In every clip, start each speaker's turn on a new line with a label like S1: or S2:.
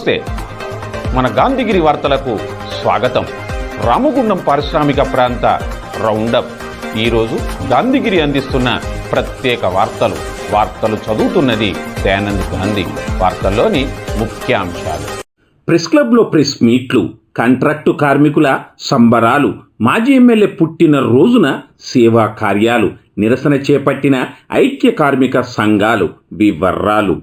S1: నమస్తే. మన గాంధీగిరి వార్తలకు స్వాగతం. రామగుండం పారిశ్రామిక ప్రాంత రౌండప్. ఈరోజు గాంధీగిరి అందిస్తున్న ప్రత్యేక వార్తలు. వార్తలు చదువుతున్నది దయానంద్ గాంధీ. వార్తల్లోని ముఖ్యాంశాలు.
S2: ప్రెస్ క్లబ్లో ప్రెస్ మీట్లు కాంట్రాక్టు కార్మికుల సంబరాలు మాజీ ఎమ్మెల్యే పుట్టిన రోజున సేవా కార్యాలు నిరసన చేపట్టిన ఐక్య కార్మిక సంఘాలు వివరాలు.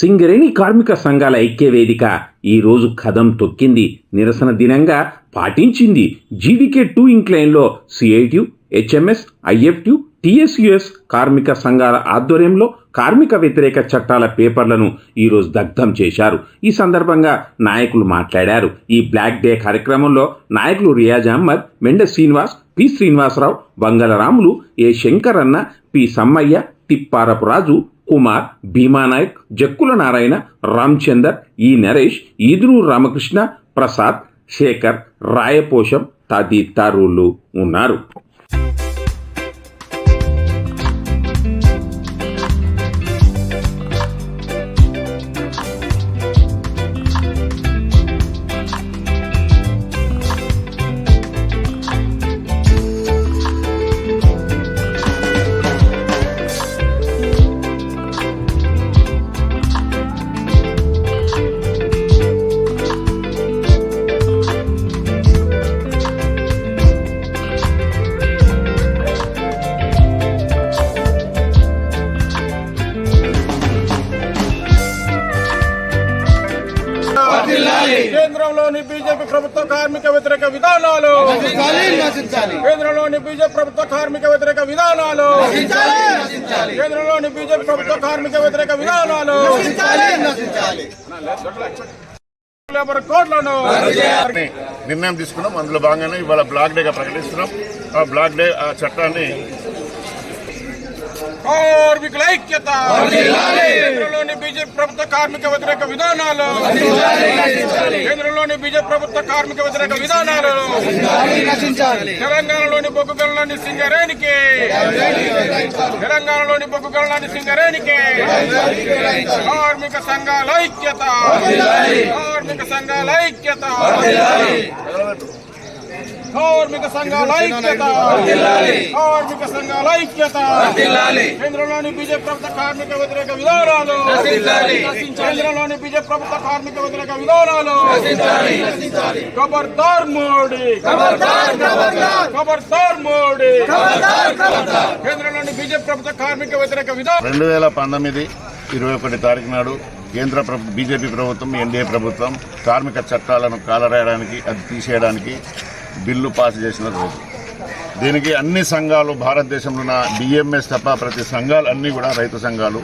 S2: Singareni కార్మిక సంఘాల ఐక్య వేదిక ఈరోజు కదం తొక్కింది. నిరసన దినంగా పాటించింది జీడీకే టూ ఇంక్లైన్లో సిఐటియు హెచ్ఎంఎస్ ఐఎఫ్టియు టిఎస్యుఎస్ కార్మిక సంఘాల ఆధ్వర్యంలో కార్మిక వ్యతిరేక చట్టాల పేపర్లను ఈరోజు దగ్ధం చేశారు. ఈ సందర్భంగా నాయకులు మాట్లాడారు. ఈ బ్లాక్ డే కార్యక్రమంలో నాయకులు Riyaz Ahmed Menda Srinivas P Srinivasarao Bangalaramulu A Shankaranna P Sammaiah Thipparapu Raju Kumar Bheemanayak Jakkula Narayana Ramachander E Naresh Eduru Ramakrishna Prasad Shekhar రాయపోషం తదితరులు ఉన్నారు.
S3: కేంద్రంలోని బీజేపీ ప్రభుత్వ కార్మిక వ్యతిరేక విధానాలు. కేంద్రంలోని బీజేపీ ప్రభుత్వ కార్మిక వ్యతిరేక విధానాలు. లేబర్ కోడ్లను.
S4: నిర్ణయం తీసుకున్నాం. అందులో భాగంగానే ఇవాళ బ్లాక్ డేగా ప్రకటిస్తున్నాం. ఆ బ్లాక్ డే ఆ చట్టాన్ని
S3: కార్మికుల ఐక్యత. కేంద్రంలోని బీజేపీ ప్రభుత్వ కార్మిక వ్యతిరేక విధానాలు. కేంద్రంలోని బీజేపీ ప్రభుత్వ కార్మిక వ్యతిరేక విధానాలు. తెలంగాణలోని బొగ్గు గనులని సింగరేణికి. తెలంగాణలోని బొగ్గు గనులని సింగరేణికి. కార్మిక సంఘాల ఐక్యత. కార్మిక సంఘాల ఐక్యత. కార్మిక సంఘాల ఐక్యత. కార్మిక సంఘాల ఐక్యత. కేంద్రంలోని బీజేపీ ప్రభుత్వ కార్మిక వ్యతిరేక విధానాలు. కేంద్రంలోని బీజేపీ ప్రభుత్వ కార్మిక వ్యతిరేక విధానాలు. ఖబర్దార్ మోడీ. ఖబర్దార్ మోడీ. కేంద్రంలోని బీజేపీ ప్రభుత్వ కార్మిక వ్యతిరేక విధానం
S4: రెండు వేల పంతొమ్మిది ఇరవై ఒకటి తారీఖు నాడు కేంద్ర ప్రభు బీజేపీ ప్రభుత్వం ఎన్డీఏ ప్రభుత్వం కార్మిక చట్టాలను కాలరాయడానికి అది తీసేయడానికి బిల్లు పాస్ చేసిన రోజు. దీనికి అన్ని సంఘాలు భారతదేశంలో ఉన్న డిఎంఎస్ తప్ప ప్రతి సంఘాలు అన్నీ కూడా రైతు సంఘాలు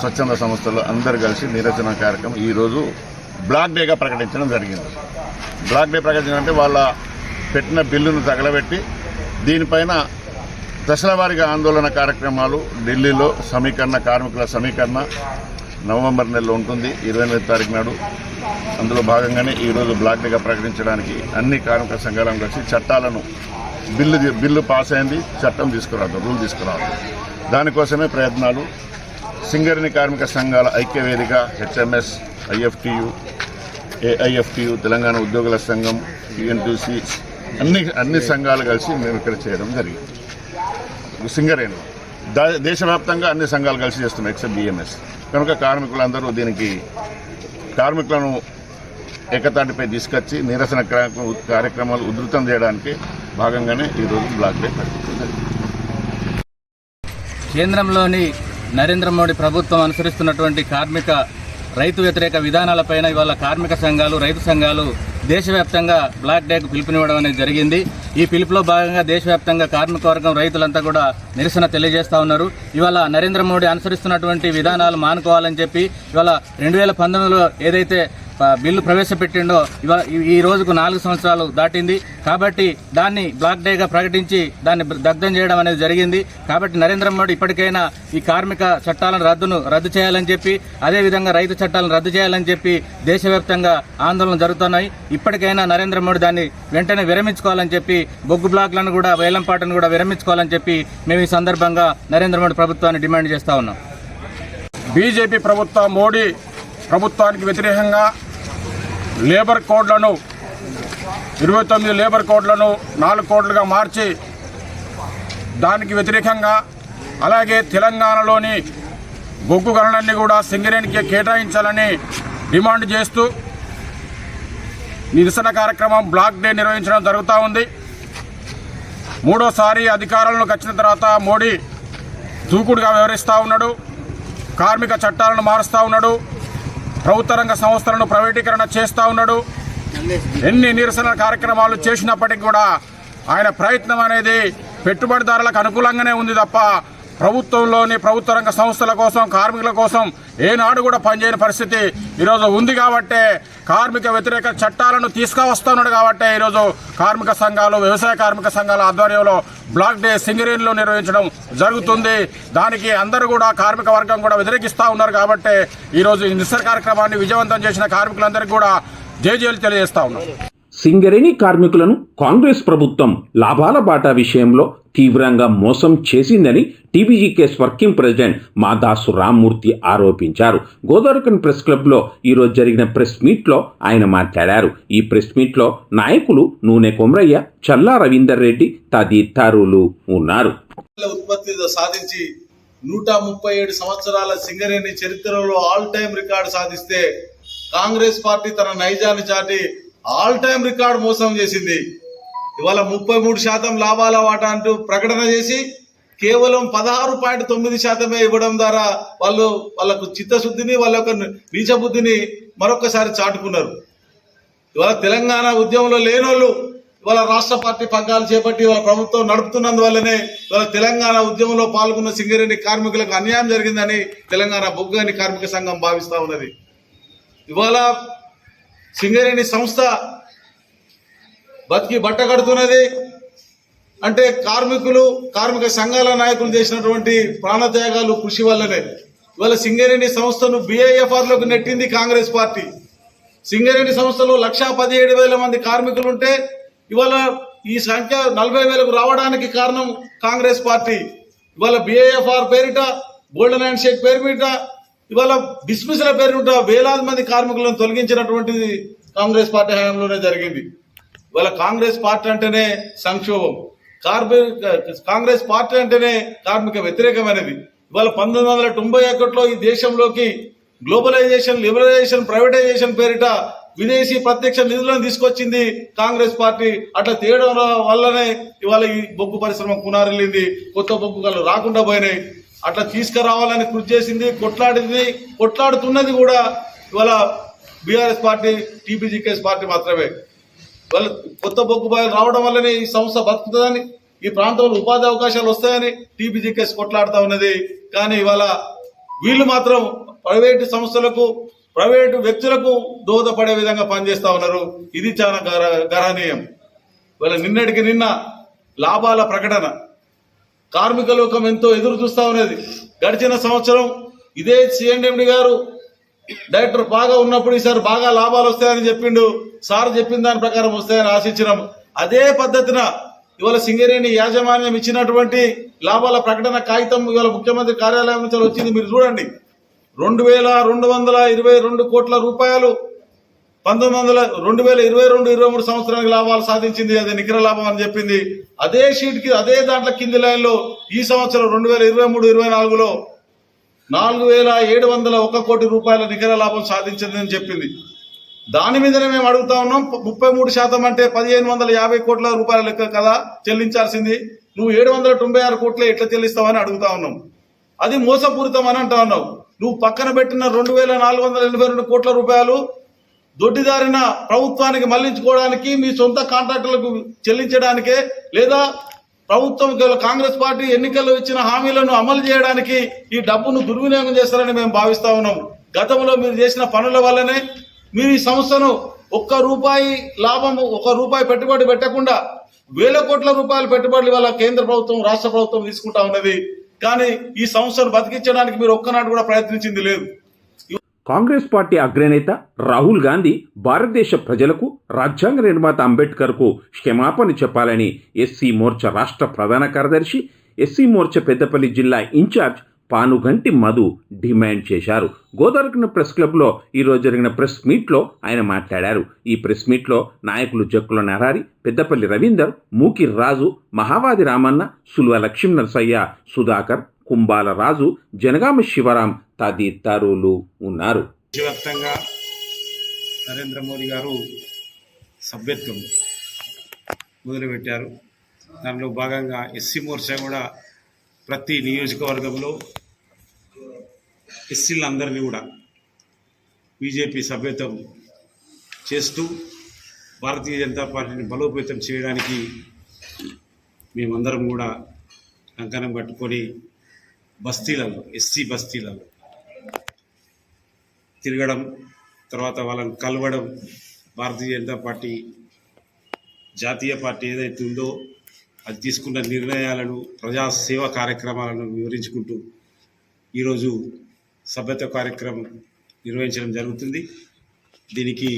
S4: స్వచ్ఛంద సంస్థలు అందరు కలిసి నిరసన కార్యక్రమం ఈరోజు బ్లాక్ డేగా ప్రకటించడం జరిగింది. బ్లాక్ డే ప్రకటించడం అంటే వాళ్ళ పెట్టిన బిల్లును తగలబెట్టి దీనిపైన దశలవారీగా ఆందోళన కార్యక్రమాలు ఢిల్లీలో సమీకరణ కార్మికుల సమీకరణ నవంబర్ నెలలో ఉంటుంది. ఇరవై ఎనిమిది తారీఖు నాడు. అందులో భాగంగానే ఈరోజు బ్లాక్ డేగా ప్రకటించడానికి అన్ని కార్మిక సంఘాలను కలిసి చట్టాలను బిల్లు బిల్లు పాస్ అయింది. చట్టం తీసుకురాదు రూల్ తీసుకురాదు. దానికోసమే ప్రయత్నాలు. సింగరేణి కార్మిక సంఘాల ఐక్య వేదిక హెచ్ఎంఎస్ ఐఎఫ్టియు ఏఐఎఫ్టియు తెలంగాణ ఉద్యోగుల సంఘం యుఎన్టీసీ అన్ని అన్ని సంఘాలు కలిసి మేము ఇక్కడ చేయడం జరిగింది. సింగరేణి. దా- దేశవ్యాప్తంగా అన్ని సంఘాలు కలిసి చేస్తున్నాం ఎక్సెప్ట్ బిఎంఎస్ కనుక కార్మికులందరూ దీనికి కార్మికులను ఏకతాటిపై తీసుకొచ్చి నిరసన కార్యక్రమాలు ఉధృతం చేయడానికి భాగంగానే ఈరోజు బ్లాక్ డే
S5: కేంద్రంలోని నరేంద్ర మోడీ ప్రభుత్వం అనుసరిస్తున్నటువంటి కార్మిక రైతు వ్యతిరేక విధానాలపైన ఇవాళ కార్మిక సంఘాలు రైతు సంఘాలు దేశవ్యాప్తంగా బ్లాక్ డేకు పిలుపునివ్వడం అనేది జరిగింది. ఈ పిలుపులో భాగంగా దేశవ్యాప్తంగా కార్మిక వర్గం రైతులంతా కూడా నిరసన తెలియజేస్తా ఉన్నారు. ఇవాళ నరేంద్ర మోడీ అనుసరిస్తున్నటువంటి విధానాలు మానుకోవాలని చెప్పి ఇవాళ రెండు వేల పంతొమ్మిదిలో ఏదైతే బిల్లు ప్రవేశపెట్టిండో ఇవాళ ఈ- రోజుకు నాలుగు సంవత్సరాలు దాటింది. కాబట్టి దాన్ని బ్లాక్ డేగా ప్రకటించి దాన్ని దగ్ధం చేయడం అనేది జరిగింది. కాబట్టి నరేంద్ర మోడీ ఇప్పటికైనా ఈ కార్మిక చట్టాలను రద్దును రద్దు చేయాలని చెప్పి అదేవిధంగా రైతు చట్టాలను రద్దు చేయాలని చెప్పి దేశవ్యాప్తంగా ఆందోళన జరుగుతున్నాయి. ఇప్పటికైనా నరేంద్ర మోడీ దాన్ని వెంటనే విరమించుకోవాలని చెప్పి బొగ్గు బ్లాక్లను కూడా వేలంపాటను కూడా విరమించుకోవాలని చెప్పి మేము ఈ సందర్భంగా నరేంద్ర మోడీ ప్రభుత్వాన్ని డిమాండ్ చేస్తా ఉన్నాం.
S3: బీజేపీ ప్రభుత్వ మోడీ ప్రభుత్వానికి వ్యతిరేకంగా లేబర్ కోడ్లను ఇరవై తొమ్మిది లేబర్ కోడ్లను నాలుగు కోడ్లుగా మార్చి దానికి వ్యతిరేకంగా అలాగే తెలంగాణలోని బొగ్గు గనులన్నీ కూడా సింగరేణికి కేటాయించాలని డిమాండ్ చేస్తూ నిరసన కార్యక్రమం బ్లాక్ డే నిర్వహించడం జరుగుతూ ఉంది. మూడోసారి అధికారంలోకి వచ్చిన తర్వాత మోడీ దూకుడుగా వ్యవహరిస్తూ ఉన్నాడు. కార్మిక చట్టాలను మారుస్తూ ఉన్నాడు. ప్రభుత్వ రంగ సంస్థలను ప్రైవేటీకరణ చేస్తూ ఉన్నాడు. ఎన్ని నిరసన కార్యక్రమాలు చేసినప్పటికీ కూడా ఆయన ప్రయత్నం అనేది పెట్టుబడిదారులకు అనుకూలంగానే ఉంది తప్ప ప్రభుత్వంలోని ప్రభుత్వ రంగ సంస్థల కోసం కార్మికుల కోసం ఏనాడు కూడా పనిచేయని పరిస్థితి ఈరోజు ఉంది కాబట్టే కార్మిక వ్యతిరేక చట్టాలను తీసుకువస్తున్నాడు కాబట్టే ఈరోజు కార్మిక సంఘాలు వ్యవసాయ కార్మిక సంఘాల ఆధ్వర్యంలో బ్లాక్ డే సింగరేణిలో నిర్వహించడం జరుగుతుంది. దానికి అందరూ కూడా కార్మిక వర్గం కూడా వ్యతిరేకిస్తూ ఉన్నారు కాబట్టి ఈరోజు ఈ నిరసన కార్యక్రమాన్ని విజయవంతం చేసిన కార్మికులందరికీ కూడా జేజేలు తెలియజేస్తా ఉన్నాం.
S2: సింగరేణి కార్మికులను కాంగ్రెస్ ప్రభుత్వం లాభాల బాటా విషయంలో తీవ్రంగా మోసం చేసిందని TBGK working president Madasu Rammurthy ఆరోపించారు. గోదావరికన్ ప్రెస్ క్లబ్లో ఈరోజు జరిగిన ప్రెస్ మీట్లో ఆయన మాట్లాడారు. ఈ ప్రెస్ మీట్లో నాయకులు నూనె కొమరయ్య చల్లా రవీందర్ రెడ్డి తదితరులు ఉన్నారు.
S6: ఉత్పత్తి సాధించి నూట ముప్పై ఏడు సంవత్సరాల సింగరేణి చరిత్రలో ఆల్ టైం రికార్డు సాధిస్తే కాంగ్రెస్ పార్టీ తన నైజాన్ని చాటి ఆల్ టైం రికార్డు మోసం చేసింది. ఇవాళ ముప్పై మూడు శాతం లాభాల వాటా అంటూ ప్రకటన చేసి కేవలం పదహారు పాయింట్ తొమ్మిది శాతమే ఇవ్వడం ద్వారా వాళ్ళు వాళ్ళకు చిత్తశుద్ధిని వాళ్ళ యొక్క నీచబుద్ధిని మరొకసారి చాటుకున్నారు. ఇవాళ తెలంగాణ ఉద్యమంలో లేనోళ్ళు ఇవాళ రాష్ట్ర పార్టీ పగ్గాలు చేపట్టి ఇవాళ ప్రభుత్వం నడుపుతున్నందువల్లనే ఇవాళ తెలంగాణ ఉద్యమంలో పాల్గొన్న సింగరేణి కార్మికులకు అన్యాయం జరిగిందని తెలంగాణ బొగ్గని కార్మిక సంఘం భావిస్తా ఉన్నది. ఇవాళ సింగరేణి సంస్థ బతికి బట్ట కడుతున్నది. అంటే కార్మికులు కార్మిక సంఘాల నాయకులు చేసినటువంటి ప్రాణత్యాగాలు కృషి వల్లనే. ఇవాళ సింగరేణి సంస్థను BIFR లోకి నెట్టింది కాంగ్రెస్ పార్టీ. సింగరేణి సంస్థలో లక్షా పదిహేడు వేల మంది కార్మికులు ఉంటే ఇవాళ ఈ సంఖ్య నలభై వేలకు రావడానికి కారణం కాంగ్రెస్ పార్టీ. ఇవాళ బిఏఎఫ్ఆర్ పేరిట గోల్డెన్ హ్యాండ్ షేక్ పేరు మీద ఇవాళ డిస్మిస్ల పేరిట వేలాది మంది కార్మికులను తొలగించినటువంటిది కాంగ్రెస్ పార్టీ హయాంలోనే జరిగింది. ఇవాళ కాంగ్రెస్ పార్టీ అంటేనే సంక్షోభం. కార్మిక కాంగ్రెస్ పార్టీ అంటేనే కార్మిక వ్యతిరేకమైనది. ఇవాళ పంతొమ్మిది వందల తొంభై ఒకటిలో ఈ దేశంలోకి గ్లోబలైజేషన్ లిబరలైజేషన్ ప్రైవేటైజేషన్ పేరిట విదేశీ ప్రత్యక్ష నిధులను తీసుకొచ్చింది కాంగ్రెస్ పార్టీ. అట్లా తేయడం వల్లనే ఇవాళ ఈ బొగ్గు పరిశ్రమ కునారెళ్ళింది కొత్త బొగ్గు కళ్ళు రాకుండా పోయినాయి. అట్లా తీసుకురావాలని కృషి చేసింది కొట్లాడింది కొట్లాడుతున్నది కూడా ఇవాళ బీఆర్ఎస్ పార్టీ టీపీజీకేఎస్ పార్టీ మాత్రమే. వాళ్ళ కొత్త బొగ్గు బాయలు రావడం వల్లనే ఈ సంస్థ బతుకుతుందని ఈ ప్రాంతంలో ఉపాధి అవకాశాలు వస్తాయని టీపీజీకేఎస్ కొట్లాడుతూ ఉన్నది. కానీ ఇవాళ వీళ్ళు మాత్రం ప్రైవేటు సంస్థలకు ప్రైవేటు వ్యక్తులకు దోహదపడే విధంగా పనిచేస్తూ ఉన్నారు. ఇది చాలా గర- గర్హనీయం. ఇవాళ నిన్నటికి నిన్న లాభాల ప్రకటన. కార్మిక లోకం ఎంతో ఎదురు చూస్తూ ఉన్నది. గడిచిన సంవత్సరం ఇదే సిఎండిఎండి గారు డైరెక్టర్ బాగా ఉన్నప్పుడు ఈసారి బాగా లాభాలు వస్తాయని చెప్పిండు. సార్ చెప్పిన దాని ప్రకారం వస్తాయని ఆశించినాం. అదే పద్ధతిన ఇవాళ సింగరేణి యాజమాన్యం ఇచ్చినటువంటి లాభాల ప్రకటన కాగితం ఇవాళ ముఖ్యమంత్రి కార్యాలయం నుంచి వచ్చింది. మీరు చూడండి. రెండు వేల రెండు వందల ఇరవై రెండు కోట్ల రూపాయలు పంతొమ్మిది వందల రెండు వేల ఇరవై రెండు ఇరవై మూడు సంవత్సరానికి లాభాలు సాధించింది. అది నికర లాభం అని చెప్పింది. అదే షీట్కి అదే దాంట్లో కింది లైన్లో ఈ సంవత్సరం రెండు వేల ఇరవై మూడు ఇరవై నాలుగులో నాలుగు వేల ఏడు వందల ఒక కోటి రూపాయల నికర లాభం సాధించిందని చెప్పింది. దాని మీదనే మేము అడుగుతా ఉన్నాం. ముప్పై మూడు శాతం అంటే పదిహేను వందల యాభై కోట్ల రూపాయల లెక్క కదా చెల్లించాల్సింది. నువ్వు ఏడు వందల తొంభై ఆరు కోట్లే ఎట్లా చెల్లిస్తావని అడుగుతా ఉన్నాం. అది మోసపూరితం అని అంటా ఉన్నావు. నువ్వు పక్కన పెట్టిన రెండు వేల నాలుగు వందల ఎనభై రెండు కోట్ల రూపాయలు
S7: దొడ్డిదారిన ప్రభుత్వానికి మళ్ళించుకోవడానికి మీ సొంత కాంట్రాక్టులకు చెల్లించడానికే లేదా ప్రభుత్వం కాంగ్రెస్ పార్టీ ఎన్నికల్లో ఇచ్చిన హామీలను అమలు చేయడానికి ఈ డబ్బును దుర్వినియోగం చేస్తారని మేము భావిస్తా ఉన్నాం. గతంలో మీరు చేసిన పనుల వల్లనే మీరు ఈ సంస్థను ఒక్క రూపాయి లాభం ఒక రూపాయి పెట్టుబడి పెట్టకుండా వేల కోట్ల రూపాయల పెట్టుబడులు వల్ల కేంద్ర ప్రభుత్వం రాష్ట్ర ప్రభుత్వం తీసుకుంటా ఉన్నది. కానీ ఈ సంస్థను బతికించడానికి మీరు ఒక్కనాడు కూడా ప్రయత్నించింది లేదు.
S2: కాంగ్రెస్ పార్టీ అగ్రనేత రాహుల్ గాంధీ భారతదేశ ప్రజలకు రాజ్యాంగ నిర్మాత అంబేద్కర్కు క్షమాపణ చెప్పాలని ఎస్సీ మోర్చా రాష్ట్ర ప్రధాన కార్యదర్శి ఎస్సీ మోర్చా పెద్దపల్లి జిల్లా ఇన్ఛార్జ్ పానుగంటి మధు డిమాండ్ చేశారు. గోదావరికన ప్రెస్ క్లబ్లో ఈరోజు జరిగిన ప్రెస్ మీట్లో ఆయన మాట్లాడారు. ఈ ప్రెస్ మీట్లో నాయకులు జక్కుల నరారి పెద్దపల్లి రవీందర్ మూకి రాజు మహావాది రామన్న సులువ లక్ష్మీ నరసయ్య సుధాకర్ కుంబాల రాజు జనగామ శివరాం తదితరులు ఉన్నారు.
S8: దేశవ్యాప్తంగా నరేంద్ర మోదీ గారు సభ్యత్వం మొదలుపెట్టారు. దానిలో భాగంగా ఎస్సీ మోర్చా కూడా ప్రతి నియోజకవర్గంలో ఎస్సీలందరినీ కూడా బీజేపీ సభ్యత్వం చేస్తూ భారతీయ జనతా పార్టీని బలోపేతం చేయడానికి మేమందరం కూడా కంకణం కట్టుకొని బస్తీలలో ఎస్సీ బస్తీలలో తిరగడం తర్వాత వాళ్ళని కలవడం భారతీయ జనతా పార్టీ జాతీయ పార్టీ ఏదైతే ఉందో అది తీసుకున్న నిర్ణయాలను ప్రజాసేవ కార్యక్రమాలను వివరించుకుంటూ ఈరోజు సభ్యత కార్యక్రమం నిర్వహించడం జరుగుతుంది. దీనికి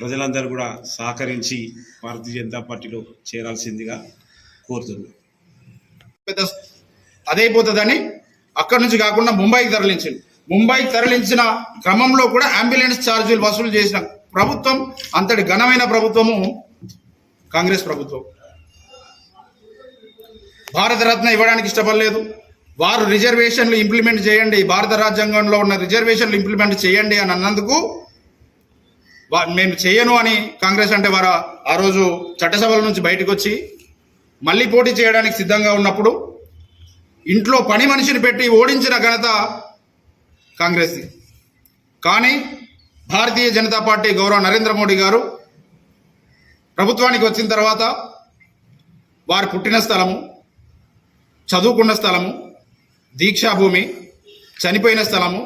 S8: ప్రజలందరూ కూడా సహకరించి భారతీయ జనతా పార్టీలో చేరాల్సిందిగా కోరుతున్నాను
S9: అదైపోతుందని అక్కడి నుంచి కాకుండా ముంబైకి తరలించింది. ముంబైకి తరలించిన క్రమంలో కూడా అంబులెన్స్ ఛార్జీలు వసూలు చేసిన ప్రభుత్వం అంతటి ఘనమైన ప్రభుత్వము కాంగ్రెస్ ప్రభుత్వం. భారతరత్న ఇవ్వడానికి ఇష్టపడలేదు. వారు రిజర్వేషన్లు ఇంప్లిమెంట్ చేయండి. భారత రాజ్యాంగంలో ఉన్న రిజర్వేషన్లు ఇంప్లిమెంట్ చేయండి అని అన్నందుకు వా- మేము చేయను అని కాంగ్రెస్ అంటే వారు ఆ రోజు చట్టసభల నుంచి బయటకు వచ్చి మళ్ళీ పోటీ చేయడానికి సిద్ధంగా ఉన్నప్పుడు ఇంట్లో పని మనిషిని పెట్టి ఓడించిన ఘనత కాంగ్రెస్ది. కానీ భారతీయ జనతా పార్టీ గౌరవ నరేంద్ర మోడీ గారు ప్రభుత్వానికి వచ్చిన తర్వాత వారు పుట్టిన స్థలము చదువుకున్న స్థలము దీక్షాభూమి చనిపోయిన స్థలము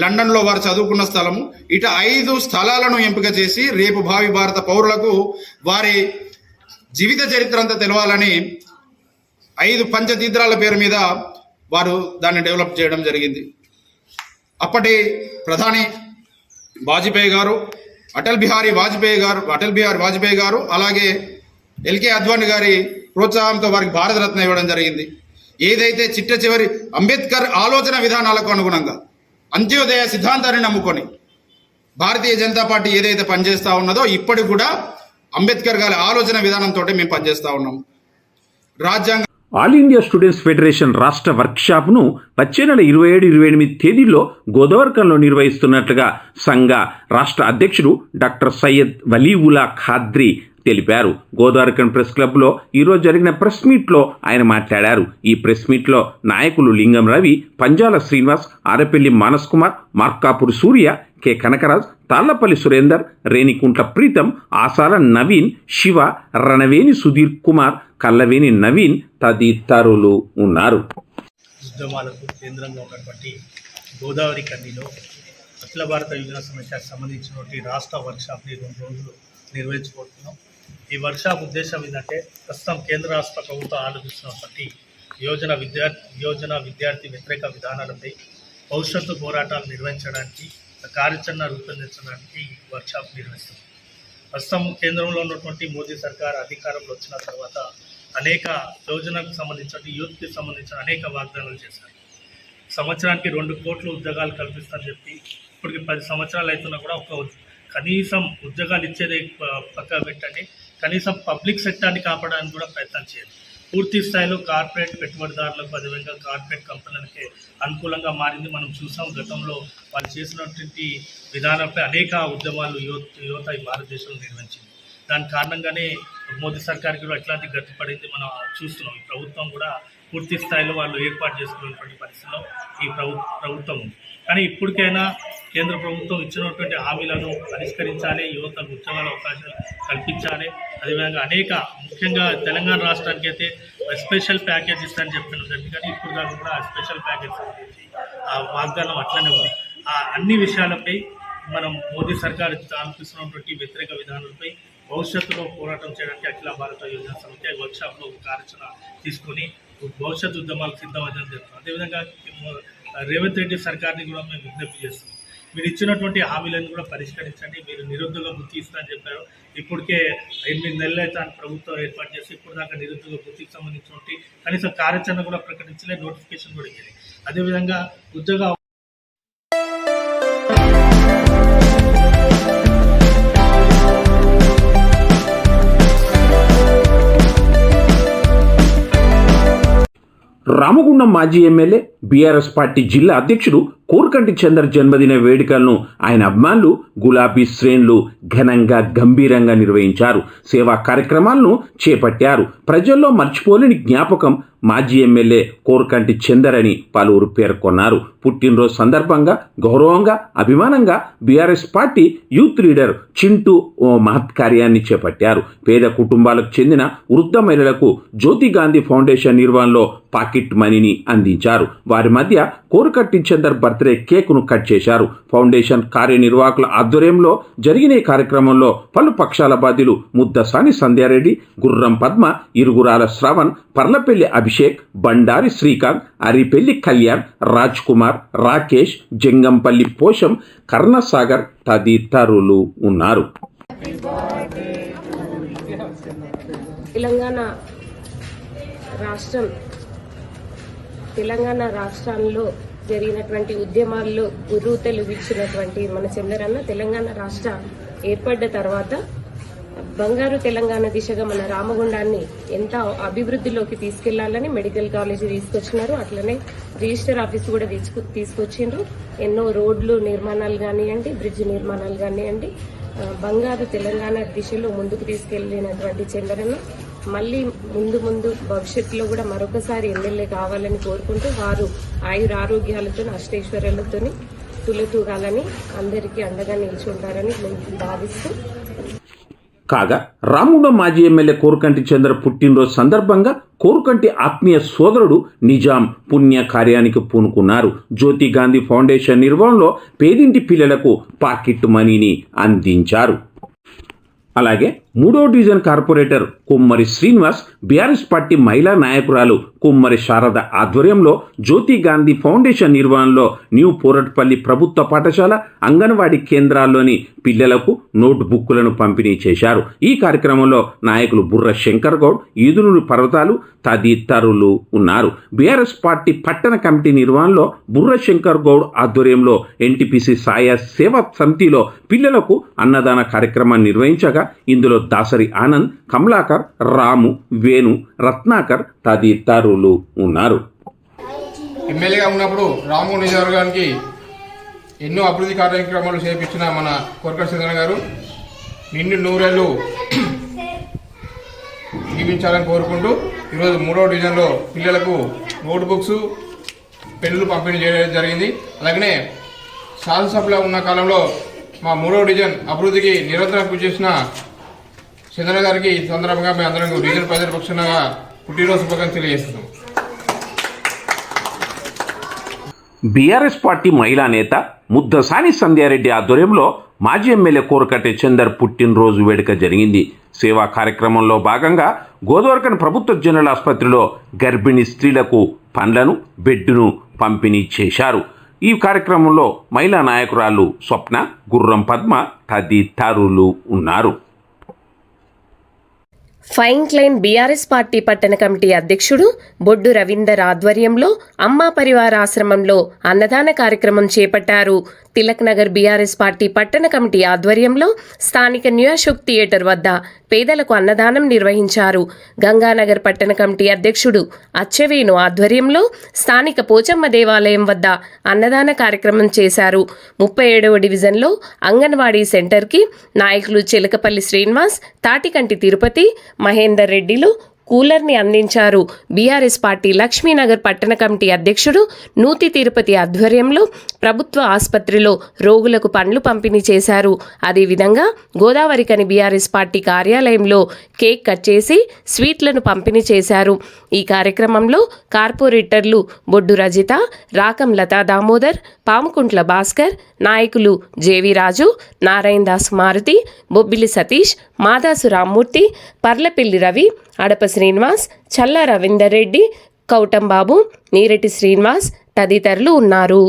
S9: లండన్లో వారు చదువుకున్న స్థలము ఇట ఐదు స్థలాలను ఎంపిక చేసి రేపు భావి భారత పౌరులకు వారి జీవిత చరిత్ర అంతా తెలవాలని ఐదు పంచతీర్థాల పేరు మీద వారు దాన్ని డెవలప్ చేయడం జరిగింది. అప్పటి ప్రధాని వాజ్పేయి గారు అటల్ బిహారీ వాజ్పేయి గారు అటల్ బిహారీ వాజ్పేయి గారు అలాగే ఎల్కే అద్వాని గారి ప్రోత్సాహంతో వారికి భారతరత్న ఇవ్వడం జరిగింది. ఏదైతే చిట్ట చివరి అంబేద్కర్ ఆలోచన విధానాలకు అనుగుణంగా అంత్యోదయ సిద్ధాంతాన్ని నమ్ముకొని భారతీయ జనతా పార్టీ ఏదైతే పనిచేస్తూ ఉన్నదో ఇప్పటికి కూడా అంబేద్కర్ గారి ఆలోచన విధానంతో మేము పనిచేస్తూ ఉన్నాం. రాజ్యాంగ
S2: ఆల్ ఇండియా స్టూడెంట్స్ ఫెడరేషన్ రాష్ట్ర వర్క్షాప్ను వచ్చే నెల ఇరవై ఏడు ఇరవై ఎనిమిది తేదీల్లో గోదావరికంలో నిర్వహిస్తున్నట్లుగా సంఘ రాష్ట్ర అధ్యక్షుడు డాక్టర్ సయ్యద్ వలీవులా ఖాద్రి తెలిపారు. గోదావరికన్ ప్రెస్ క్లబ్లో ఈరోజు జరిగిన ప్రెస్ మీట్లో ఆయన మాట్లాడారు. ఈ ప్రెస్ మీట్లో నాయకులు లింగం రవి పంజాల శ్రీనివాస్ ఆరపల్లి మానస్ కుమార్ మార్కాపూర్ సూర్య కె కనకరాజ్ తాళ్ళపల్లి సురేందర్ రేణికుంట్ల ప్రీతం ఆసాల నవీన్ శివ రణవేణి సుధీర్ కుమార్ కల్లవేణి నవీన్ తదితరులు ఉన్నారు.
S10: ఉద్యమాలకు కేంద్రంగా ఉన్నటువంటి గోదావరి కండిలో అఖిల భారత యువజన సమస్యకు సంబంధించినటువంటి రాష్ట్ర వర్క్షాప్ని రెండు రోజులు నిర్వహించబోతున్నాం. ఈ వర్క్షాప్ ఉద్దేశం ఏంటంటే ప్రస్తుతం కేంద్ర రాష్ట్ర ప్రభుత్వం ఆలోచిస్తున్నటువంటి యోజన విద్యార్థి యోజన విద్యార్థి వ్యతిరేక విధానాలపై భవిష్యత్తు పోరాటాలు నిర్వహించడానికి కార్యాచరణ రూపొందించడానికి ఈ వర్క్షాప్ నిర్వహిస్తుంది. ప్రస్తుతం కేంద్రంలో ఉన్నటువంటి మోదీ సర్కార్ అధికారంలో వచ్చిన తర్వాత అనేక యోజనకు సంబంధించిన యూత్కి సంబంధించిన అనేక వాగ్దానాలు చేశారు. సంవత్సరానికి రెండు కోట్ల ఉద్యోగాలు కల్పిస్తారని చెప్పి ఇప్పటికి పది సంవత్సరాలు అవుతున్నా కూడా ఒక కనీసం ఉద్యోగాలు ఇచ్చేది ప- పక్కన పెట్టండి. కనీసం పబ్లిక్ సెక్టార్ని కాపాడడానికి కూడా ప్రయత్నం చేయాలి పూర్తి స్థాయిలో కార్పొరేట్ పెట్టుబడిదారులకు అదేవిధంగా కార్పొరేట్ కంపెనీలకి అనుకూలంగా మారింది. మనం చూసాం గతంలో వాళ్ళు చేసినటువంటి విధానంపై అనేక ఉద్యమాలు యువత యువత ఈ భారతదేశంలో నిర్వహించింది. దాని కారణంగానే మోదీ సర్కార్కి కూడా ఎట్లాంటి గతి పడింది మనం చూస్తున్నాం. ఈ ప్రభుత్వం కూడా పూర్తి స్థాయిలో వాళ్ళు ఏర్పాటు చేసుకున్నటువంటి పరిస్థితిలో ఈ ప్రభు ప్రభుత్వం ఉంది. కానీ ఇప్పటికైనా కేంద్ర ప్రభుత్వం ఇచ్చినటువంటి హామీలను పరిష్కరించాలి యువతకు ఉద్యోగాల అవకాశాలు కల్పించాలి. అదేవిధంగా అనేక ముఖ్యంగా తెలంగాణ రాష్ట్రానికి అయితే స్పెషల్ ప్యాకేజ్ ఇస్తారని చెప్పిన జరిగింది. కానీ ఇప్పుడు దాకా కూడా ఆ స్పెషల్ ప్యాకేజ్ ఆ వాగ్దానం అట్లనే ఉంది. ఆ అన్ని విషయాలపై మనం మోదీ సర్కార్ అనుపిస్తున్నటువంటి వ్యతిరేక విధానాలపై భవిష్యత్తులో పోరాటం చేయడానికి అఖిల భారత యోజన సమితి వర్క్షాప్లో ఒక కార్యాచరణ తీసుకొని భవిష్యత్ ఉద్యమాలకు సిద్ధమవుతుందని చెప్తాం అదేవిధంగా రేవంత్ రెడ్డి సర్కార్ని కూడా మేము విజ్ఞప్తి చేస్తున్నాం. మీరు ఇచ్చినటువంటి హామీలను కూడా పరిష్కరించండి. మీరు నిరుద్యోగ వృత్తి ఇస్తారని చెప్పారు. ఇప్పటికే ఎనిమిది నెలలు అయితే ప్రభుత్వం ఏర్పాటు చేసి ఇప్పుడు దాకా నిరుద్యోగ వృత్తికి సంబంధించినటువంటి కనీసం కార్యాచరణ కూడా ప్రకటించలే నోటిఫికేషన్ కూడా ఇచ్చింది అదేవిధంగా ఉద్యోగ
S2: రామగుండం మాజీ ఎమ్మెల్యే బీఆర్ఎస్ పార్టీ జిల్లా అధ్యక్షుడు కోరుకంటి చందర్ జన్మదిన వేడుకలను ఆయన అభిమానులు గులాబీ శ్రేణులు ఘనంగా గంభీరంగా నిర్వహించారు. సేవా కార్యక్రమాలను చేపట్టారు. ప్రజల్లో మర్చిపోలేని జ్ఞాపకం మాజీ ఎమ్మెల్యే కోరకంటి చందర్ అని పలువురు పేర్కొన్నారు. పుట్టినరోజు సందర్భంగా గౌరవంగా అభిమానంగా BRS party youth leader Chintu ఓ మహత్ కార్యాన్ని చేపట్టారు. పేద కుటుంబాలకు చెందిన వృద్ధ మహిళలకు జ్యోతి గాంధీ ఫౌండేషన్ నిర్వహణలో పాకెట్ మనీని అందించారు. వారి మధ్య కోరకట్టి చందర్ బర్త్డే కేకును కట్ చేశారు. ఫౌండేషన్ కార్యనిర్వాహకుల ఆధ్వర్యంలో జరిగిన ఈ కార్యక్రమంలో పలు పక్షాల బాధ్యులు ముద్దసాని సంధ్యారెడ్డి గుర్రం పద్మ ఇరుగురాల శ్రవణ్ పర్లపల్లి అభిషేక్ బండారి శ్రీకాంత్ అరిపెల్లి కళ్యాణ్ రాజ్ కుమార్ రాకేష్ జంగంపల్లి పోషం కర్ణసాగర్ తదితరులు ఉన్నారు.
S11: తెలంగాణ రాష్ట్రం తెలంగాణ రాష్ట్రాల్లో జరిగినటువంటి ఉద్యమాల్లో ఉర్రూతలు ఇచ్చినటువంటి మన చంద్రన్న తెలంగాణ రాష్ట్ర ఏర్పడ్డ తర్వాత బంగారు తెలంగాణ దిశగా మన రామగుండాన్ని ఎంత అభివృద్ధిలోకి తీసుకెళ్ళాలని మెడికల్ కాలేజీ తీసుకొచ్చినారు. అట్లనే రిజిస్టర్ ఆఫీస్ కూడా తీసుకు తీసుకొచ్చిండ్రు. ఎన్నో రోడ్లు నిర్మాణాలు కానివ్వండి బ్రిడ్జ్ నిర్మాణాలు కానివ్వండి బంగారు తెలంగాణ దిశలో ముందుకు తీసుకెళ్ళినటువంటి చంద్రన్న మళ్ళీ ముందు ముందు భవిష్యత్తులో కూడా మరొకసారి ఎమ్మెల్యే కావాలని కోరుకుంటూ వారు ఆయుర ఆరోగ్యాలతో అష్టైశ్వర్యాలతో తులతూగాలని అందరికీ అండగా నిల్చుంటారని భావిస్తూ
S2: కాగా రాముడు మాజీ ఎమ్మెల్యే కోరుకంటి చంద్ర పుట్టినరోజు సందర్భంగా కోరుకంటి ఆత్మీయ సోదరుడు నిజాం పుణ్య కార్యానికి పూనుకున్నారు. జ్యోతి గాంధీ ఫౌండేషన్ నిర్వహణలో పేదింటి పిల్లలకు పాకెట్ మనీని అందించారు. అలాగే మూడో డివిజన్ కార్పొరేటర్ కుమ్మరి శ్రీనివాస్ బీఆర్ఎస్ పార్టీ మహిళా నాయకురాలు కుమ్మరి శారద ఆధ్వర్యంలో జ్యోతి గాంధీ ఫౌండేషన్ నిర్వహణలో న్యూ పోరట్పల్లి ప్రభుత్వ పాఠశాల అంగన్వాడీ కేంద్రాల్లోని పిల్లలకు నోట్ బుక్కులను పంపిణీ చేశారు. ఈ కార్యక్రమంలో నాయకులు బుర్ర శంకర్ గౌడ్ ఈదునూరు పర్వతాలు తదితరులు ఉన్నారు. బీఆర్ఎస్ పార్టీ పట్టణ కమిటీ నిర్వహణలో బుర్ర శంకర్ గౌడ్ ఆధ్వర్యంలో ఎన్టీపీసీ సాయ సేవా సమితిలో పిల్లలకు అన్నదాన కార్యక్రమాన్ని నిర్వహించగా ఇందులో దాసరి ఆనంద్ కమలాకర్ రాము వేణు రత్నాకర్ తదితరులు ఉన్నారు.
S9: ఎమ్మెల్యేగా ఉన్నప్పుడు రాము నియోజకవర్గానికి ఎన్నో అభివృద్ధి కార్యక్రమాలు చేపించిన మన కోరిక చంద్ర గారు నిన్ను నూరేళ్ళు జీవించాలని కోరుకుంటూ ఈరోజు మూడో డివిజన్లో పిల్లలకు నోట్ బుక్స్ పెన్నులు పంపిణీ చేయడం జరిగింది. అలాగనే శాసనసభలో ఉన్న కాలంలో మా మూడో డివిజన్ అభివృద్ధికి నిరంతరం కృషి చేసిన చంద్ర గారికి ఈ సందర్భంగా మేము అందరం రీజన్ ప్రజల పక్షాన పుట్టినరోజు శుభాకాంక్షలు తెలియజేస్తున్నాం.
S2: బీఆర్ఎస్ పార్టీ మహిళా నేత ముద్దసాని సంధ్యారెడ్డి ఆధ్వర్యంలో మాజీ ఎమ్మెల్యే కోరకట్టె చందర్ పుట్టినరోజు వేడుక జరిగింది. సేవా కార్యక్రమంలో భాగంగా గోదావరికన్ ప్రభుత్వ జనరల్ ఆసుపత్రిలో గర్భిణీ స్త్రీలకు పండ్లను బెడ్డును పంపిణీ చేశారు. ఈ కార్యక్రమంలో మహిళా నాయకురాలు స్వప్న గుర్రం పద్మ తదితరులు ఉన్నారు.
S11: ఫైన్ క్లైన్ బీఆర్ఎస్ పార్టీ పట్టణ కమిటీ అధ్యక్షుడు బొడ్డు రవీందర్ ఆధ్వర్యంలో అమ్మా పరివార ఆశ్రమంలో అన్నదాన కార్యక్రమం చేపట్టారు. తిలక్ నగర్ బీఆర్ఎస్ పార్టీ పట్టణ కమిటీ ఆధ్వర్యంలో స్థానిక న్యూయాశోక్ థియేటర్ వద్ద పేదలకు అన్నదానం నిర్వహించారు. గంగానగర్ పట్టణ కమిటీ అధ్యక్షుడు అచ్చవేణు ఆధ్వర్యంలో స్థానిక పోచమ్మ దేవాలయం వద్ద అన్నదాన కార్యక్రమం చేశారు. ముప్పై ఏడవ డివిజన్లో అంగన్వాడీ సెంటర్కి నాయకులు చిలకపల్లి శ్రీనివాస్ తాటికంటి తిరుపతి మహేందర్ రెడ్డిలు కూలర్ని అందించారు. బీఆర్ఎస్ పార్టీ లక్ష్మీనగర్ పట్టణ కమిటీ అధ్యక్షుడు నూతి తిరుపతి ఆధ్వర్యంలో ప్రభుత్వ ఆసుపత్రిలో రోగులకు పండ్లు పంపిణీ చేశారు. అదేవిధంగా గోదావరికని బీఆర్ఎస్ పార్టీ కార్యాలయంలో కేక్ కట్ చేసి స్వీట్లను పంపిణీ చేశారు. ఈ కార్యక్రమంలో కార్పొరేటర్లు బొడ్డు రజిత రాకం లతా దామోదర్ పాముకుంట్ల భాస్కర్ నాయకులు జేవి రాజు నారాయణ దాస్ మారుతి బొబ్బిలి సతీష్ మాదాసు రామ్మూర్తి పర్లపిల్లి రవి అడప శ్రీనివాస్ చల్ల రవీందర్ రెడ్డి కౌటంబాబు నీరెటి శ్రీనివాస్ తదితరులు ఉన్నారు.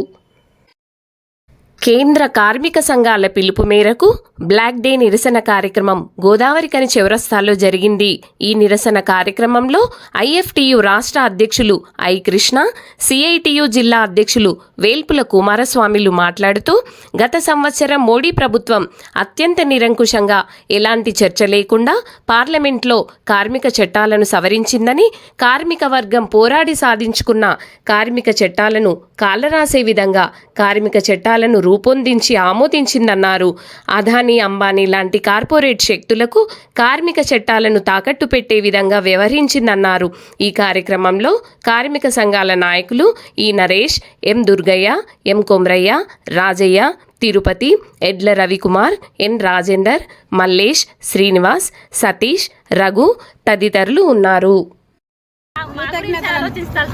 S11: కేంద్ర కార్మిక సంఘాల పిలుపు మేరకు బ్లాక్ డే నిరసన కార్యక్రమం గోదావరికని చివరస్థాల్లో జరిగింది. ఈ నిరసన కార్యక్రమంలో ఐఎఫ్టియు రాష్ట్ర అధ్యక్షులు ఐ కృష్ణ సిఐటియు జిల్లా అధ్యక్షులు వేల్పుల కుమారస్వామిలు మాట్లాడుతూ గత సంవత్సరం మోడీ ప్రభుత్వం అత్యంత నిరంకుశంగా ఎలాంటి చర్చ లేకుండా పార్లమెంట్లో కార్మిక చట్టాలను సవరించిందని కార్మిక వర్గం పోరాడి సాధించుకున్న కార్మిక చట్టాలను కాలరాసే విధంగా కార్మిక చట్టాలను రూపొందించి ఆమోదించిందన్నారు. అదానీ అంబానీ లాంటి కార్పొరేట్ శక్తులకు కార్మిక చట్టాలను తాకట్టు పెట్టే విధంగా వ్యవహరించిందన్నారు. ఈ కార్యక్రమంలో కార్మిక సంఘాల నాయకులు ఈ నరేష్ ఎం దుర్గయ్య ఎం కొమ్రయ్య రాజయ్య తిరుపతి ఎడ్ల రవికుమార్ ఎన్ రాజేందర్ మల్లేష్ శ్రీనివాస్ సతీష్ రఘు తదితరులు ఉన్నారు.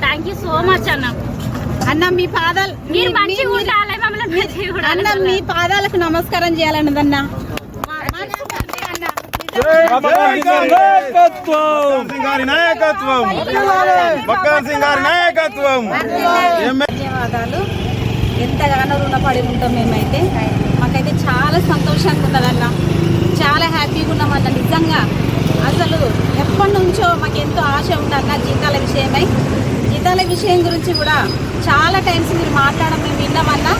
S12: థ్యాంక్ యూ సో మచ్ అన్న.
S13: అన్న మీ పాదాలు అన్న మీ పాదాలకు నమస్కారం చేయాలన్నదన్న. ధన్యవాదాలు. ఎంతగానో రుణపడి ఉంటాం మేమైతే. మాకైతే చాలా సంతోషంగా ఉన్నదన్న. చాలా హ్యాపీగా ఉన్నామన్న నిజంగా. అసలు ఎప్పటి నుంచో మాకు ఎంతో ఆశ ఉందన్న జీతాల విషయమై. జీతాల విషయం గురించి కూడా చాలా టైమ్స్ మీరు మాట్లాడడం మేము విన్నామన్నా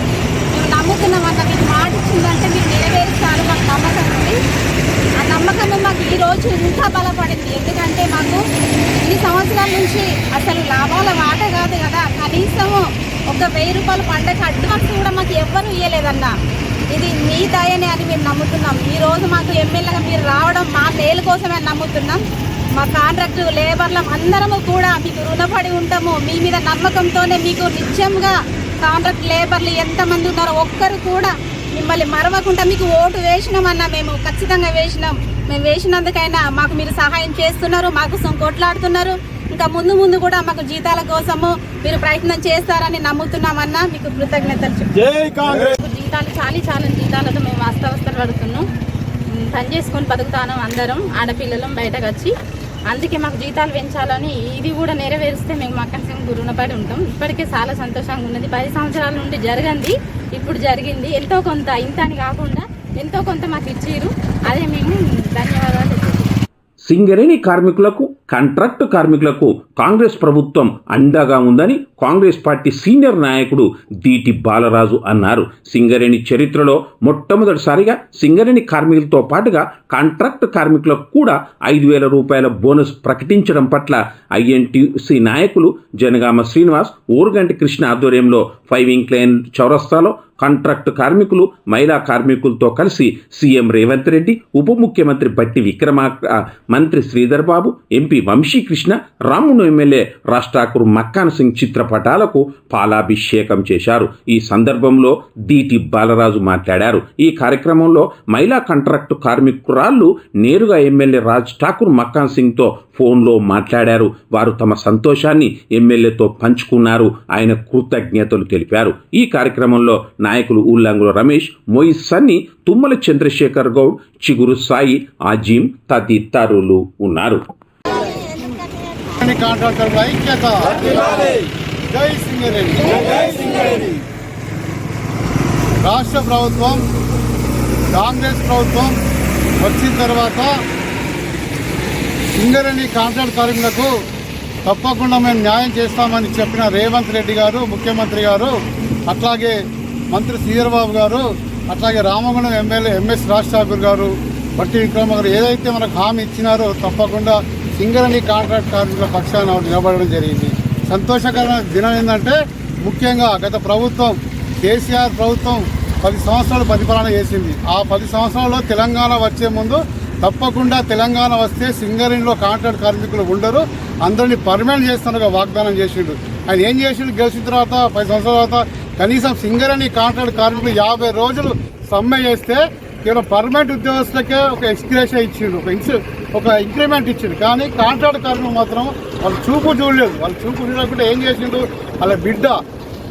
S13: మేము నమ్ముతున్నామన్నా మీరు మాట ఇచ్చిందంటే మీరు నెరవేరుస్తారు మాకు నమ్మకం ఉంది. ఆ నమ్మకం మాకు ఈరోజు ఇంకా బలపడింది. ఎందుకంటే మాకు ఈ సంవత్సరాల నుంచి అసలు లాభాల మాట కాదు కదా. కనీసం ఒక వెయ్యి రూపాయల పండగ అడ్వాన్స్ కూడా మాకు ఎవ్వరు ఇవ్వలేదన్నా ఇది మీ దయనే అని మేము నమ్ముతున్నాం. ఈరోజు మాకు ఎమ్మెల్యేగా మీరు రావడం మా మేలు కోసమే నమ్ముతున్నాం. మా కాంట్రాక్ట్ లేబర్లం అందరము కూడా మీకు రుణపడి ఉంటాము. మీ మీద నమ్మకంతోనే మీకు నిత్యంగా కాంట్రాక్ట్ లేబర్లు ఎంతమంది ఉన్నారో ఒక్కరు కూడా మిమ్మల్ని మరవకుండా మీకు ఓటు వేసినామన్నా మేము ఖచ్చితంగా వేసినాం. మేము వేసినందుకైనా మాకు మీరు సహాయం చేస్తున్నారు మాకోసం కొట్లాడుతున్నారు. ఇంకా ముందు ముందు కూడా మాకు జీతాల కోసము మీరు ప్రయత్నం చేస్తారని నమ్ముతున్నామన్నా మీకు కృతజ్ఞతలు. జీతాలు చాలా చాలా జీతాలతో మేము వాస్తవస్థలు పడుతున్నాం. పని చేసుకొని బతుకుతాను అందరం ఆడపిల్లలం బయటకు వచ్చి అందుకే మాకు జీతాలు పెంచాలని ఇది కూడా నెరవేరిస్తే మేము మాకు కొంచెం రుణపడి ఉంటాం. ఇప్పటికే చాలా సంతోషంగా ఉన్నది. పది సంవత్సరాల నుండి జరగంది. ఇప్పుడు జరిగింది. ఎంతో కొంత ఇంత అని కాకుండా ఎంతో కొంత మాకు ఇచ్చిరు అదే మేము ధన్యవాదాలు.
S2: సింగరేణి కార్మికులకు కాంట్రాక్టు కార్మికులకు కాంగ్రెస్ ప్రభుత్వం అండగా ఉందని కాంగ్రెస్ పార్టీ సీనియర్ నాయకుడు దీటి బాలరాజు అన్నారు. సింగరేణి చరిత్రలో మొట్టమొదటిసారిగా సింగరేణి కార్మికులతో పాటుగా కాంట్రాక్ట్ కార్మికులకు కూడా ఐదు వేల రూపాయల బోనస్ ప్రకటించడం పట్ల ఐఎన్టీసీ నాయకులు జనగామ శ్రీనివాస్ ఊరుగంటి కృష్ణ ఆధ్వర్యంలో ఫైవ్ ఇంక్లైన్ చౌరస్తాలో కాంట్రాక్టు కార్మికులు మహిళా కార్మికులతో కలిసి సీఎం రేవంత్ రెడ్డి ఉప ముఖ్యమంత్రి బట్టి విక్రమ మంత్రి శ్రీధర్ బాబు ఎంపీ వంశీకృష్ణ రామును ఎమ్మెల్యే రాష్ట్రాకురు మక్కాన్ సింగ్ చిత్రపటాలకు పాలాభిషేకం చేశారు. ఈ సందర్భంలో డిటి బాలరాజు మాట్లాడారు. ఈ కార్యక్రమంలో మహిళా కాంట్రాక్టు కార్మికురాళ్ళు నేరుగా ఎమ్మెల్యే రాజ్ ఠాకూర్ మక్కాన్ సింగ్తో ఫోన్లో మాట్లాడారు. వారు తమ సంతోషాన్ని ఎమ్మెల్యేతో పంచుకున్నారు. ఆయన కృతజ్ఞతలు తెలిపారు. ఈ కార్యక్రమంలో నాయకులు ఊళ్ళంగుల రమేష్ మొయిస్ సన్ని తుమ్మల చంద్రశేఖర్ గౌడ్ చిగురు సాయి ఆజీం తదితరులు ఉన్నారు.
S7: రాష్ట్ర ప్రభుత్వం కాంగ్రెస్ ప్రభుత్వం వచ్చిన తర్వాత సింగరేణి కాంట్రాక్ట్ కార్మికులకు తప్పకుండా మేము న్యాయం చేస్తామని చెప్పిన రేవంత్ రెడ్డి గారు ముఖ్యమంత్రి గారు అట్లాగే మంత్రి శ్రీధరబాబు గారు అట్లాగే రామగుండం ఎమ్మెల్యే ఎంఎస్ రాజ్ గారు బట్టి విక్రమ గారు ఏదైతే మనకు హామీ ఇచ్చినారో తప్పకుండా సింగరణి కాంట్రాక్ట్ కార్మికుల పక్షాన నిలబడడం జరిగింది. సంతోషకరమైన దినం ఏంటంటే ముఖ్యంగా గత ప్రభుత్వం కేసీఆర్ ప్రభుత్వం పది సంవత్సరాలు పరిపాలన చేసింది. ఆ పది సంవత్సరాల్లో తెలంగాణ వచ్చే ముందు తప్పకుండా తెలంగాణ వస్తే సింగరేణిలో కాంట్రాక్ట్ కార్మికులు ఉండరు. అందరినీ పర్మనెంట్ చేస్తానుగా వాగ్దానం చేసిండు ఆయన ఏం చేసిండు? గెలిచిన తర్వాత పది సంవత్సరాల తర్వాత కనీసం సింగరేణి కాంట్రాక్ట్ కార్మికులు యాభై రోజులు సమ్మె చేస్తే కేవలం పర్మనెంట్ ఉద్యోగస్తులకే ఒక ఎక్స్గ్రేషన్ ఇచ్చిండు ఒక ఇన్సు ఒక ఇంక్రిమెంట్ ఇచ్చిండు. కానీ కాంట్రాక్ట్ కార్మికులు మాత్రం వాళ్ళు చూపు చూడలేదు. వాళ్ళు చూపు చూడకుండా ఏం చేసిండు? వాళ్ళ బిడ్డ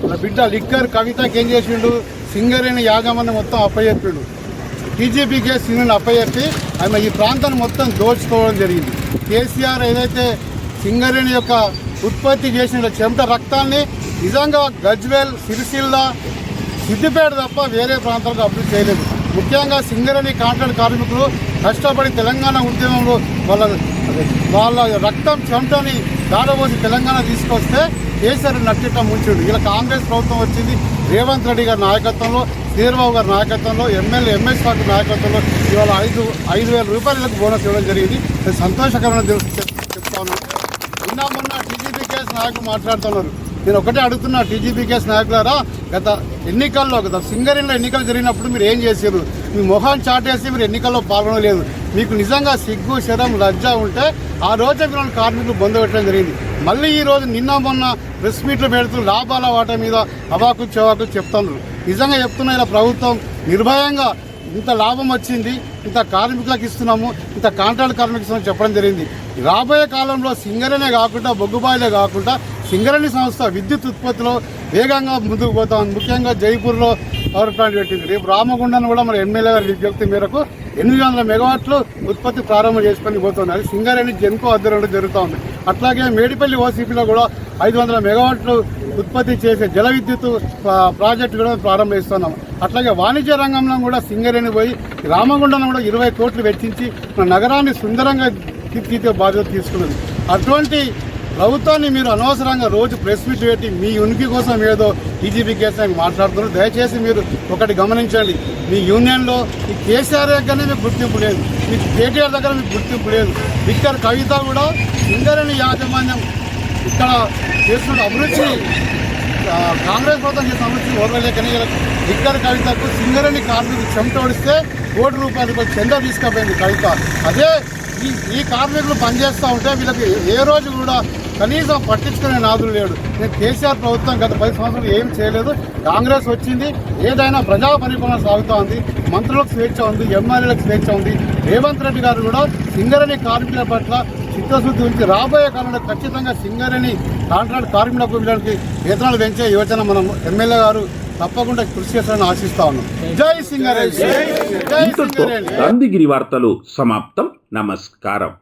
S7: వాళ్ళ బిడ్డ లిక్కర్ కవితకి ఏం చేసిండు? సింగరేణి యాగమని మొత్తం అప్పచెప్పిండు. టీజీపీకే సింగర్ని అప్పచెప్పి ఆమె ఈ ప్రాంతాన్ని మొత్తం దోచుకోవడం జరిగింది. కేసీఆర్ ఏదైతే సింగరేణి యొక్క ఉత్పత్తి చేసిన చెమట రక్తాన్ని నిజంగా గజ్వేల్ సిరిసిల్ల సిద్దిపేట తప్ప వేరే ప్రాంతాలకు అభివృద్ధి చేయలేదు. ముఖ్యంగా సింగరేణి కాంట్రాక్ట్ కార్మికులు కష్టపడి తెలంగాణ ఉద్యమంలో వాళ్ళ వాళ్ళ రక్తం చెమటని దాడబోసి తెలంగాణ తీసుకొస్తే కేసీఆర్ నట్టిట ముంచుడు. ఇలా కాంగ్రెస్ ప్రభుత్వం వచ్చింది. రేవంత్ రెడ్డి గారి నాయకత్వంలో శ్రీరాబాబు గారి నాయకత్వంలో ఎమ్మెల్యే ఎంఎస్ పార్టీ నాయకత్వంలో ఇవాళ ఐదు ఐదు వేల రూపాయలకు బోనస్ ఇవ్వడం జరిగింది. సంతోషకరమైన చెప్తా ఉన్నాను నిన్న మొన్న టీజీపీ కేసు నాయకులు మాట్లాడుతున్నారు. నేను ఒకటే అడుగుతున్నా టీజీపీ నాయకులారా గత ఎన్నికల్లో గత సింగరేణిలో ఎన్నికలు జరిగినప్పుడు మీరు ఏం చేశారు? మీ మొహం చాటేసి మీరు ఎన్నికల్లో పాల్గొనలేదు. మీకు నిజంగా సిగ్గు శరం లజ్జ ఉంటే ఆ రోజే మీరు కార్మికులు బంధు పెట్టడం జరిగింది. మళ్ళీ ఈ రోజు నిన్న మొన్న ప్రెస్ మీట్లు పెడుతూ లాభాల వాట మీద అవాకు చెవాకు చెప్తున్నారు. నిజంగా చెప్తున్నా ఇలా ప్రభుత్వం నిర్భయంగా ఇంత లాభం వచ్చింది ఇంత కార్మికులకు ఇస్తున్నాము ఇంత కాంట్రాక్ట్ కార్మికులకు ఇస్తున్నాము చెప్పడం జరిగింది. రాబోయే కాలంలో సింగరేనే కాకుండా బొగ్గుబాయిలే కాకుండా సింగరేణి సంస్థ విద్యుత్ ఉత్పత్తిలో వేగంగా ముందుకు పోతాం ముఖ్యంగా జైపూర్లో పవర్ ప్లాంట్ పెట్టింది. రేపు రామగుండం కూడా మన ఎమ్మెల్యే గారి విజ్ఞప్తి మేరకు ఎనిమిది వందల మెగావాట్లు ఉత్పత్తి ప్రారంభం చేసుకొని పోతుంది. అది సింగరేణి జెన్కో ఆధ్వర్యంలో జరుగుతూ ఉంది అట్లాగే మేడిపల్లి ఓసీపీలో కూడా ఐదు వందల మెగావాట్లు ఉత్పత్తి చేసే జల విద్యుత్ ప్రాజెక్టు కూడా ప్రారంభిస్తున్నాం. అట్లాగే వాణిజ్య రంగంలో కూడా సింగరేణి పోయి రామగుండంలో కూడా ఇరవై కోట్లు వెచ్చించి మన నగరాన్ని సుందరంగా తీర్చిదిద్దే బాధ్యత తీసుకున్నది. అటువంటి ప్రభుత్వాన్ని మీరు అనవసరంగా రోజు ప్రెస్ మీట్ పెట్టి మీ ఉనికి కోసం ఏదో టీజీపీ కేసీఆర్ మాట్లాడుతున్నారు. దయచేసి మీరు ఒకటి గమనించండి. మీ యూనియన్లో ఈ కేసీఆర్ దగ్గరనే మీకు గుర్తింపు లేదు. మీకు కేటీఆర్ దగ్గర మీకు గుర్తింపు లేదు. ఇక్కడ కవిత కూడా ఇందరని యాజమాన్యం ఇక్కడ చేస్తున్న అభివృద్ధి కాంగ్రెస్ ప్రభుత్వం చేసిన అభివృద్ధి ఓర్వలేకనే ఇక్కడ కవితకు సింగరేణి కార్మికులు చెమట ఓడిస్తే కోటి రూపాయలు చందా తీసుకుపోయింది కవిత. అదే ఈ ఈ కార్మికులు పనిచేస్తూ ఉంటే వీళ్ళకి ఏ రోజు కూడా కనీసం పట్టించుకునే నాదులు లేడు. నేను కేసీఆర్ ప్రభుత్వం గత పది సంవత్సరాలు ఏం చేయలేదు. కాంగ్రెస్ వచ్చింది. ఏదైనా ప్రజా పరిపాలన సాగుతూ ఉంది మంత్రులకు స్వేచ్ఛ ఉంది. ఎమ్మెల్యేలకు స్వేచ్ఛ ఉంది. రేవంత్ రెడ్డి గారు కూడా సింగరేణి కార్మికుల పట్ల చిత్తశుద్ధి ఉంచి రాబోయే కాలంలో ఖచ్చితంగా సింగరేణి కాంట్రాక్ట్ కార్మికులకు వీళ్ళకి వేతనాలు పెంచే యోచన మనం ఎమ్మెల్యే గారు తప్పకుండా కృషి చేస్తారని ఆశిస్తా ఉన్నాం. జై సింగరేణి.
S2: గాంధీగిరి వార్తలు సమాప్తం. నమస్కారం.